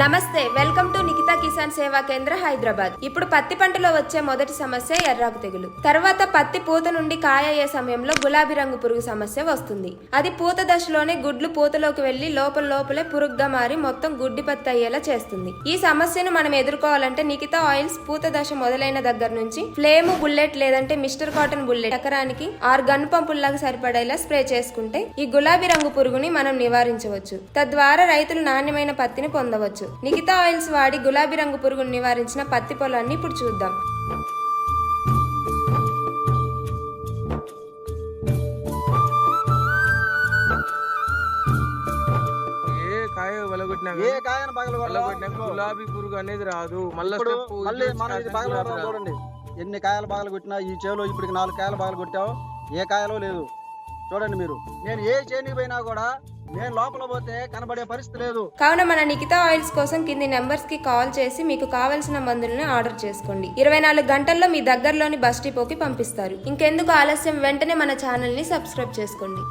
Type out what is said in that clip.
నమస్తే welcome to Nikita Kisan సేవా కేంద్ర హైదరాబాద్. ఇప్పుడు పత్తి పంటలో వచ్చే మొదటి సమస్య ఎర్రాకు తెగులు. తర్వాత పత్తి పూత నుండి కాయ అయ్యే సమయంలో గులాబీ రంగు పురుగు సమస్య వస్తుంది. అది పూత దశలోనే గుడ్లు పూతలోకి వెళ్ళి లోపల లోపలే పురుగుగా మారి మొత్తం గుడ్డి పత్తి అయ్యేలా చేస్తుంది. ఈ సమస్యను మనం ఎదుర్కోవాలంటే నికితా ఆయిల్స్ పూత దశ మొదలైన దగ్గర నుంచి ఫ్లేమ్ బుల్లెట్ లేదంటే మిస్టర్ కాటన్ బుల్లెట్ ఎకరానికి ఆరు గన్ పంపుల్లాగా సరిపడేలా స్ప్రే చేసుకుంటే ఈ గులాబీ రంగు పురుగుని మనం నివారించవచ్చు. తద్వారా రైతులు నాణ్యమైన పత్తిని పొందవచ్చు. నికితా ఆయిల్స్ వాడి గులాబీ రంగు పురుగును నివారించిన పత్తి పొలాన్ని ఇప్పుడు చూద్దాం. ఏ కాయ వెలగొట్టినా ఏ కాయను వెలగొట్టినా పగలగొట్టినా గులాబీ పురుగు అనేది రాదు. మళ్ళీ మళ్ళీ మనం ఇది పగలగొట్టడం చూడండి. ఎన్ని కాయలు పగలు కొట్టినా ఈ చేలో ఇప్పటికి నాలుగు కాయలు పగలు కొట్టావు? ఏ కాయలో లేదు చూడండి మీరు. నేను ఏ చేనికి పోయినా కూడా నేను లోపల పోతే కనబడే పరిస్థితి లేదు. కావున మన నికితా ఆయిల్స్ కోసం కింది నెంబర్స్కి కాల్ చేసి మీకు కావలసిన మందులను ఆర్డర్ చేసుకోండి. ఇరవై నాలుగు గంటల్లో మీ దగ్గరలోని బస్ డిపోకి పంపిస్తారు. ఇంకెందుకు ఆలస్యం? వెంటనే మన ఛానల్ని సబ్స్క్రైబ్ చేసుకోండి.